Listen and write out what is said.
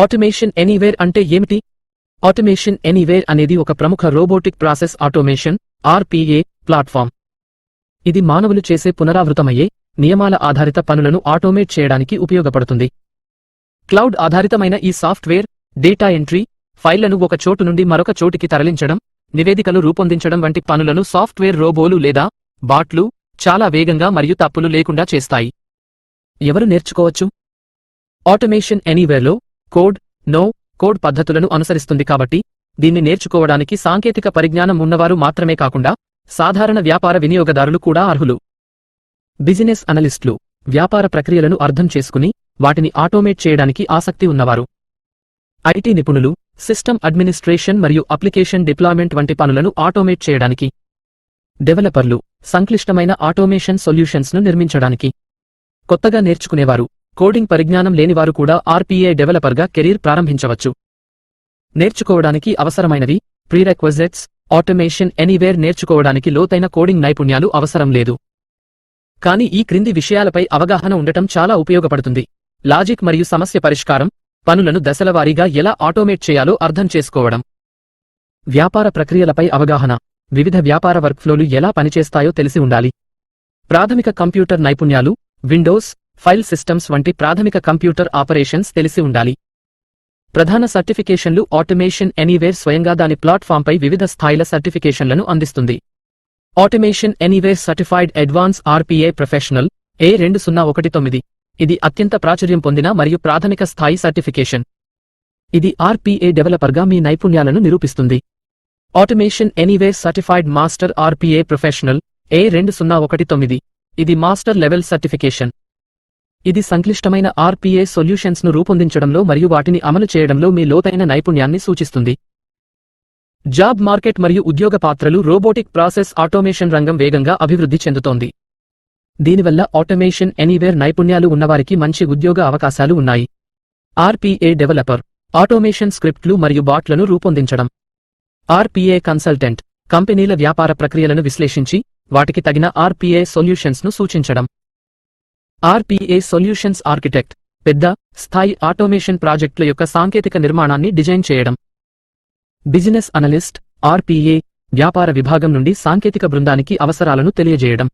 Automation anywhere అంటే ఏమిటి? Automation anywhere అనేది ఒక ప్రముఖ robotic process automation RPA platform. ఇది మానవులు చేసే పునరావృతమయ్యే నియమాల ఆధారిత పనులను ఆటోమేట్ చేయడానికి ఉపయోగపడుతుంది. క్లౌడ్ ఆధారితమైన ఈ సాఫ్ట్వేర్ డేటా ఎంట్రీ ఫైళ్ళను ఒక చోటు నుండి మరొక చోటికి తరలించడం నివేదికలు రూపొందించడం వంటి పనులను సాఫ్ట్వేర్ రోబోలు లేదా బాట్లు చాలా వేగంగా మరియు తప్పులు లేకుండా చేస్తాయి. ఎవరు నేర్చుకోవచ్చు? ఆటోమేషన్ ఎనీవేర్లో కోడ్ నో కోడ్ పద్ధతులను అనుసరిస్తుంది కాబట్టి దీన్ని నేర్చుకోవడానికి సాంకేతిక పరిజ్ఞానం ఉన్నవారు మాత్రమే కాకుండా సాధారణ వ్యాపార వినియోగదారులు కూడా అర్హులు. బిజినెస్ అనలిస్టులు వ్యాపార ప్రక్రియలను అర్థం చేసుకుని వాటిని ఆటోమేట్ చేయడానికి ఆసక్తి ఉన్నవారు. ఐటీ నిపుణులు సిస్టమ్ అడ్మినిస్ట్రేషన్ మరియు అప్లికేషన్ డిప్లాయ్మెంట్ వంటి పనులను ఆటోమేట్ చేయడానికి. డెవలపర్లు సంక్లిష్టమైన ఆటోమేషన్ సొల్యూషన్స్ను నిర్మించడానికి. కొత్తగా నేర్చుకునేవారు. కోడింగ్ పరిజ్ఞానం లేనివారు కూడా ఆర్పీఏ డెవలపర్గా కెరీర్ ప్రారంభించవచ్చు. నేర్చుకోవడానికి అవసరమైనవి ప్రీరెక్వజెట్స్ ఆటోమేషన్ ఎనీవేర్ నేర్చుకోవడానికి లోతైన కోడింగ్ నైపుణ్యాలు అవసరం లేదు. కానీ ఈ క్రింది విషయాలపై అవగాహన ఉండటం చాలా ఉపయోగపడుతుంది. లాజిక్ మరియు సమస్య పరిష్కారం పనులను దశలవారీగా ఎలా ఆటోమేట్ చేయాలో అర్థం చేసుకోవడం. వ్యాపార ప్రక్రియలపై అవగాహన వివిధ వ్యాపార వర్క్ఫ్లోలు ఎలా పనిచేస్తాయో తెలిసి ఉండాలి. ప్రాథమిక కంప్యూటర్ నైపుణ్యాలు విండోస్ ఫైల్ సిస్టమ్స్ వంటి ప్రాథమిక కంప్యూటర్ ఆపరేషన్స్ తెలిసి ఉండాలి. ప్రధాన సర్టిఫికేషన్లు ఆటోమేషన్ ఎనీవేర్ స్వయంగా దాని ప్లాట్ఫామ్పై వివిధ స్థాయిల సర్టిఫికేషన్లను అందిస్తుంది. Automation Anywhere certified advance RPA professional A రెండు సున్నా ఒకటి తొమ్మిది. ఇది అత్యంత ప్రాచుర్యం పొందిన మరియు ప్రాథమిక స్థాయి సర్టిఫికేషన్. ఇది ఆర్పీఏ డెవలపర్గా మీ నైపుణ్యాలను నిరూపిస్తుంది. Automation Anywhere certified master RPA professional A రెండు సున్నా ఒకటి తొమ్మిది. ఇది మాస్టర్ లెవెల్ సర్టిఫికేషన్. ఇది సంక్లిష్టమైన ఆర్పీఏ సొల్యూషన్స్ను రూపొందించడంలో మరియు వాటిని అమలు చేయడంలో మీ లోతైన నైపుణ్యాన్ని సూచిస్తుంది. జాబ్ మార్కెట్ మరియు ఉద్యోగ పాత్రలు రోబోటిక్ ప్రాసెస్ ఆటోమేషన్ రంగం వేగంగా అభివృద్ధి చెందుతోంది. దీనివల్ల ఆటోమేషన్ ఎనీవేర్ నైపుణ్యాలు ఉన్నవారికి మంచి ఉద్యోగ అవకాశాలు ఉన్నాయి. ఆర్పీఏ డెవలపర్ ఆటోమేషన్ స్క్రిప్ట్లు మరియు బాట్లను రూపొందించడం. ఆర్పీఏ కన్సల్టెంట్ కంపెనీల వ్యాపార ప్రక్రియలను విశ్లేషించి వాటికి తగిన ఆర్పీఏ సొల్యూషన్స్ను సూచించడం. ఆర్పిఏ సొల్యూషన్స్ ఆర్కిటెక్ట్ పెద్ద స్థాయి ఆటోమేషన్ ప్రాజెక్టుల యొక్క సాంకేతిక నిర్మాణాన్ని డిజైన్ చేయడం. బిజినెస్ అనలిస్ట్ ఆర్పిఏ వ్యాపార విభాగం నుండి సాంకేతిక బృందానికి అవసరాలను తెలియజేయడం.